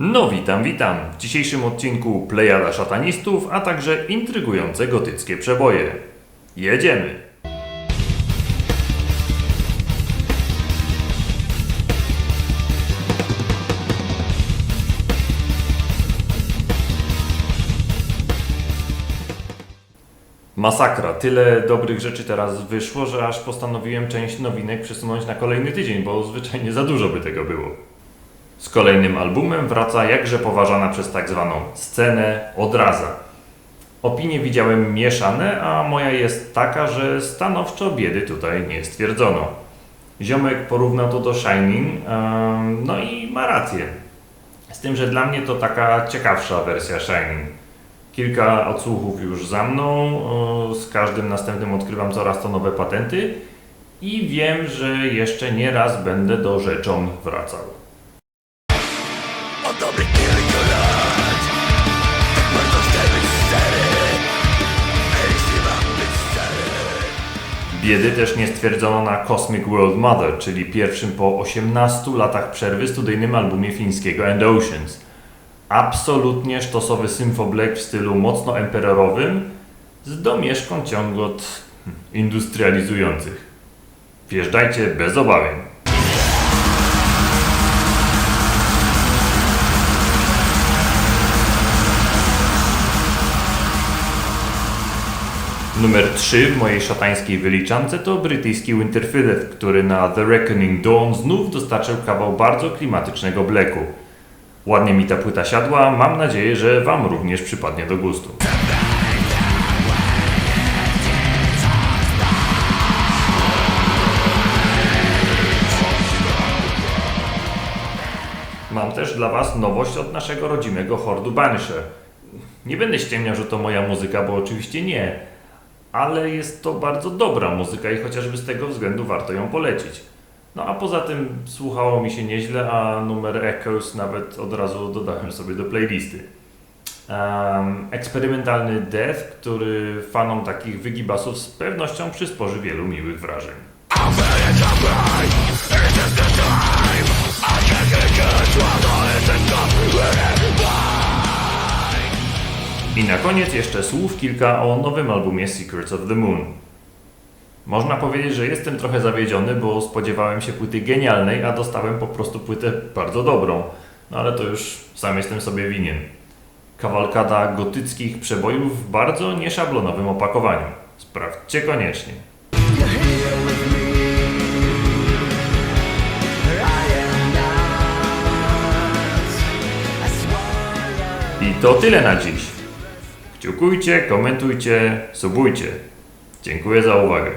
No witam, witam. W dzisiejszym odcinku Plejada szatanistów, a także intrygujące gotyckie przeboje. Jedziemy! Masakra. Tyle dobrych rzeczy teraz wyszło, że aż postanowiłem część nowinek przesunąć na kolejny tydzień, bo zwyczajnie za dużo by tego było. Z kolejnym albumem wraca jakże poważana przez tak zwaną scenę odraza. Opinie widziałem mieszane, a moja jest taka, że stanowczo biedy tutaj nie stwierdzono. Ziomek porównał to do Shining, no i ma rację. Z tym, że dla mnie to taka ciekawsza wersja Shining. Kilka odsłuchów już za mną, z każdym następnym odkrywam coraz to nowe patenty i wiem, że jeszcze nie raz będę do rzeczom wracał. Tak być być Biedy też nie stwierdzono na Cosmic World Mother, czyli pierwszym po 18 latach przerwy studyjnym albumie fińskiego End Oceans. Absolutnie sztosowy symfoblack w stylu mocno emperorowym z domieszką ciągot industrializujących. Wjeżdżajcie bez obawień. Numer 3 w mojej szatańskiej wyliczance to brytyjski Winterfillet, który na The Reckoning Dawn znów dostarczył kawał bardzo klimatycznego bleku. Ładnie mi ta płyta siadła, mam nadzieję, że Wam również przypadnie do gustu. Mam też dla Was nowość od naszego rodzimego hordu Banisher. Nie będę ściemniał, że to moja muzyka, bo oczywiście nie, ale jest to bardzo dobra muzyka i chociażby z tego względu warto ją polecić. No a poza tym słuchało mi się nieźle, a numer Echoes nawet od razu dodałem sobie do playlisty. Um, eksperymentalny death, który fanom takich wygibasów z pewnością przysporzy wielu miłych wrażeń. I na koniec jeszcze słów kilka o nowym albumie Secrets of the Moon. Można powiedzieć, że jestem trochę zawiedziony, bo spodziewałem się płyty genialnej, a dostałem po prostu płytę bardzo dobrą. No ale to już sam jestem sobie winien. Kawalkada gotyckich przebojów w bardzo nieszablonowym opakowaniu. Sprawdźcie koniecznie. I to tyle na dziś. Kciukujcie, komentujcie, subujcie. Dziękuję za uwagę.